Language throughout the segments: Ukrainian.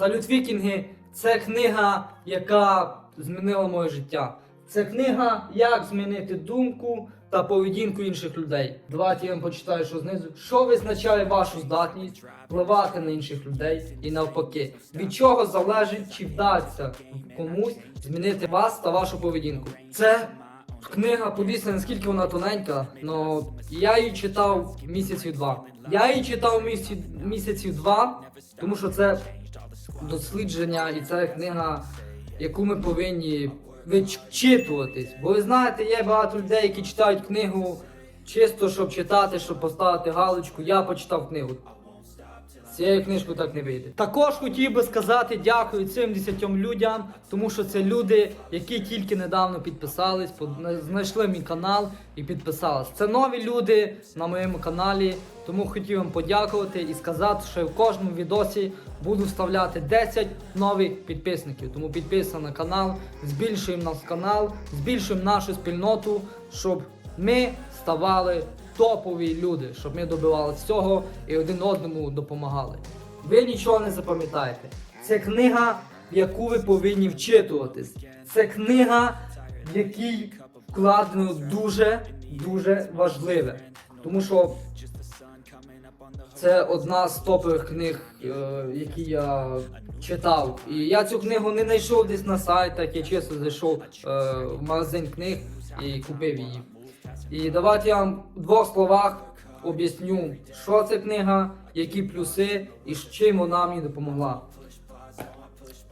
Салют Вікінги це книга, яка змінила моє життя. Це книга, як змінити думку та поведінку інших людей. Давайте я вам почитаю, що знизу. Що визначає вашу здатність впливати на інших людей і навпаки. Від чого залежить, чи вдасться комусь змінити вас та вашу поведінку. Це книга, подивіться, наскільки вона тоненька, але я її читав місяців два. Я її читав місяці, місяців два, тому що це дослідження і це книга, яку ми повинні вичитуватись. Бо ви знаєте, є багато людей, які читають книгу чисто, щоб читати, щоб поставити галочку. Я почитав книгу. Цією книжкою так не вийде. Також хотів би сказати дякую цим 10 людям, тому що це люди, які тільки недавно підписались, знайшли мій канал і підписались. Це нові люди на моєму каналі, тому хотів вам подякувати і сказати, що я в кожному відосі буду вставляти 10 нових підписників. Тому підписуйся на канал, збільшуємо наш канал, збільшуємо нашу спільноту, щоб ми ставали топові люди, щоб ми добивали всього і один одному допомагали. Ви нічого не запам'ятаєте. Це книга, в яку ви повинні вчитуватись. Це книга, в якій вкладено дуже дуже важливе. Тому що це одна з топових книг, е, які я читав. І я цю книгу не знайшов десь на сайтах, я чесно зайшов е, в магазин книг і купив її. І давайте я вам в двох словах об'ясню, що це книга, які плюси і з чим вона мені допомогла.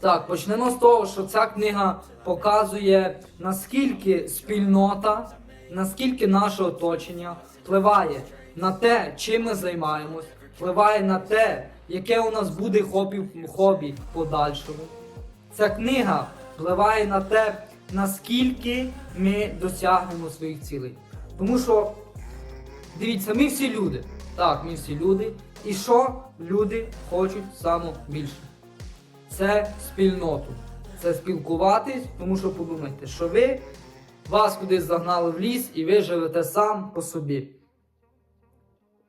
Так, почнемо з того, що ця книга показує, наскільки спільнота, наскільки наше оточення впливає на те, чим ми займаємось, впливає на те, яке у нас буде хобі, хобі в подальшому. Ця книга впливає на те, наскільки ми досягнемо своїх цілей. Тому що, дивіться, ми всі люди. Так, ми всі люди. І що люди хочуть саме більше? Це спільноту. Це спілкуватись, тому що подумайте, що ви вас кудись загнали в ліс і ви живете сам по собі.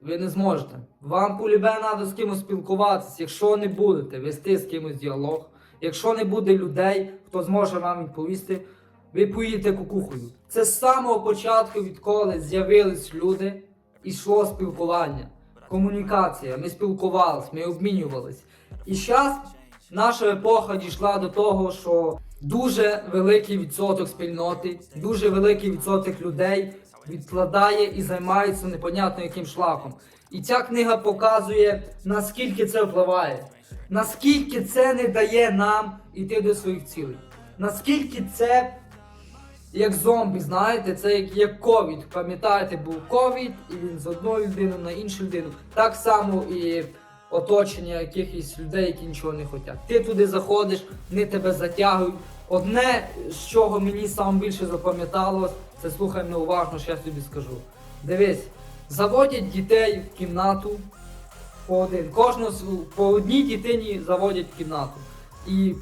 Ви не зможете. Вам полюбе треба з кимось спілкуватися, якщо не будете вести з кимось діалог, якщо не буде людей, хто зможе вам відповісти, ви поїдете кукухою. Це з самого початку, відколи з'явились люди, ішло спілкування, комунікація. Ми спілкувалися, ми обмінювались. І зараз наша епоха дійшла до того, що дуже великий відсоток спільноти, дуже великий відсоток людей відкладає і займається непонятно яким шлаком. І ця книга показує, наскільки це впливає, наскільки це не дає нам іти до своїх цілей, наскільки це як зомбі, знаєте, це як, як ковід. Пам'ятаєте, був ковід, і він з одної людини на іншу людину. Так само і оточення якихось людей, які нічого не хочуть. Ти туди заходиш, вони тебе затягують. Одне, з чого мені саме більше запам'яталось, це слухай мене уважно, що я тобі скажу. Дивись, заводять дітей в кімнату по один. Кожну по одній дитині заводять в кімнату. І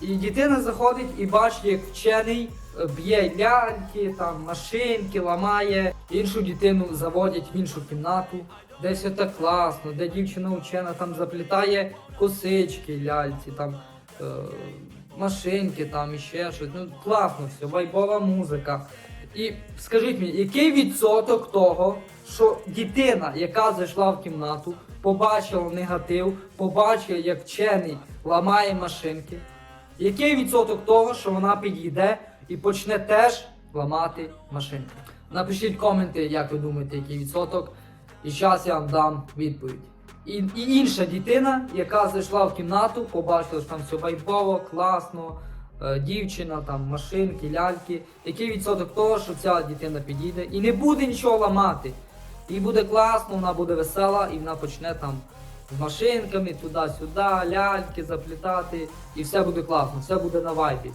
і дитина заходить і бачить, як вчений б'є ляльки, там машинки, ламає. Іншу дитину заводять в іншу кімнату, де все так класно, де дівчина вчена там заплітає косички, ляльці, там е, машинки, там і ще щось. Ну класно все, вайбова музика. І скажіть мені, який відсоток того, що дитина, яка зайшла в кімнату, побачила негатив, побачила, як вчений ламає машинки, який відсоток того, що вона підійде і почне теж ламати машинки? Напишіть коменти, як ви думаєте, який відсоток, і зараз я вам дам відповідь. І, і інша дитина, яка зайшла в кімнату, побачила, що там все вайбово, класно, е, дівчина, там машинки, ляльки. Який відсоток того, що ця дитина підійде і не буде нічого ламати. Їй буде класно, вона буде весела і вона почне там з машинками туди-сюди, ляльки заплітати, і все буде класно, все буде на вайбі.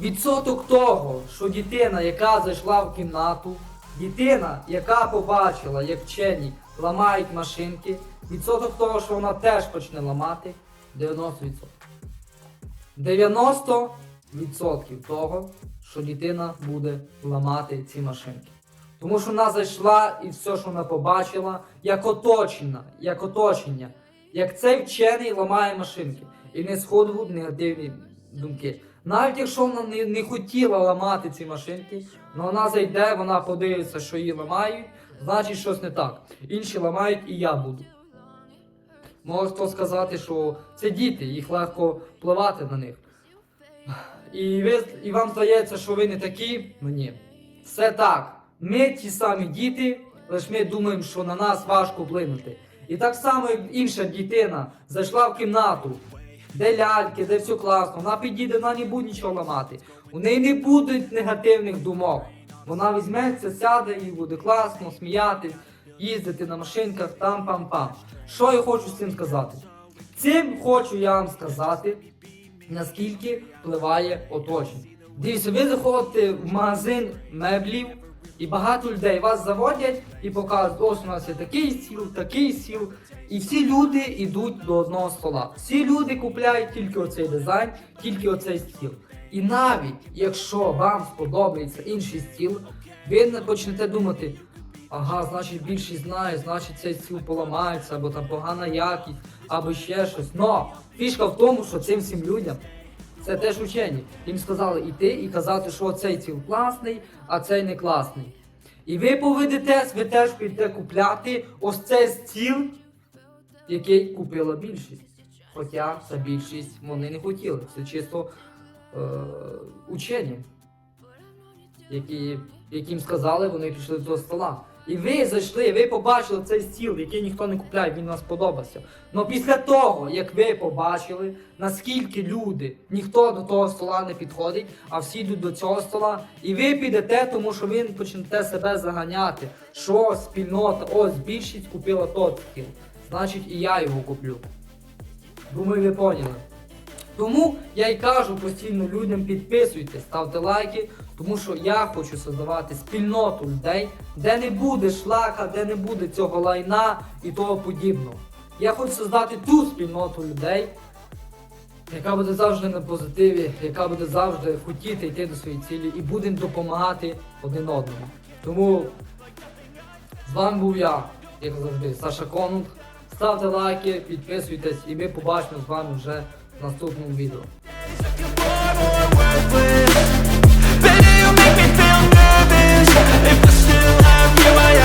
Відсоток того, що дитина, яка зайшла в кімнату, дитина, яка побачила, як вчені ламають машинки, відсоток того, що вона теж почне ламати, 90%. 90% того, що дитина буде ламати ці машинки. Тому що вона зайшла і все, що вона побачила, як оточення, як оточення, як цей вчений ламає машинки. і не сходу негативні думки. Навіть якщо вона не, не хотіла ламати ці машинки, але вона зайде, вона подивиться, що її ламають, значить щось не так. Інші ламають і я буду. Може хто сказати, що це діти, їх легко впливати на них. І, ви, і вам здається, що ви не такі? Ну ні. Все так. Ми ті самі діти, лише ми думаємо, що на нас важко вплинути. І так само, як інша дитина зайшла в кімнату, де ляльки, де все класно, вона підійде, вона не буде нічого ламати. У неї не буде негативних думок. Вона візьметься, сяде і буде класно, сміятись, їздити на машинках, там-пам-пам. Що я хочу з цим сказати? Цим хочу я вам сказати, наскільки впливає оточення. Дивіться, ви заходите в магазин меблів, і багато людей вас заводять і показують, ось у нас є такий стіл, такий стіл. І всі люди йдуть до одного стола. Всі люди купляють тільки оцей дизайн, тільки оцей стіл. І навіть якщо вам сподобається інший стіл, ви не почнете думати, ага, значить більшість знає, значить цей стіл поламається, або там погана якість, або ще щось. Но фішка в тому, що цим всім людям це теж учені. Їм сказали йти і казати, що цей стіл класний, а цей не класний. І ви поведетесь, ви теж підете купляти ось цей стіл, який купила більшість. Хоча ця більшість вони не хотіли. Це чисто е, учені, які, яким сказали, вони пішли до стола. І ви зайшли, ви побачили цей стіл, який ніхто не купляє, він вам сподобався. Але після того, як ви побачили, наскільки люди, ніхто до того стола не підходить, а всі йдуть до цього стола, і ви підете, тому що ви почнете себе заганяти, що спільнота, ось більшість купила тот стіл. Значить і я його куплю. Думаю, ви поняли. Тому я й кажу постійно людям підписуйтесь, ставте лайки, тому що я хочу создавати спільноту людей, де не буде шлака, де не буде цього лайна і того подібного. Я хочу создати ту спільноту людей, яка буде завжди на позитиві, яка буде завжди хотіти йти до своєї цілі і будемо допомагати один одному. Тому з вами був я, як завжди, Саша Конунг. Ставте лайки, підписуйтесь і ми побачимо з вами вже в наступному відео. You If I still have you, I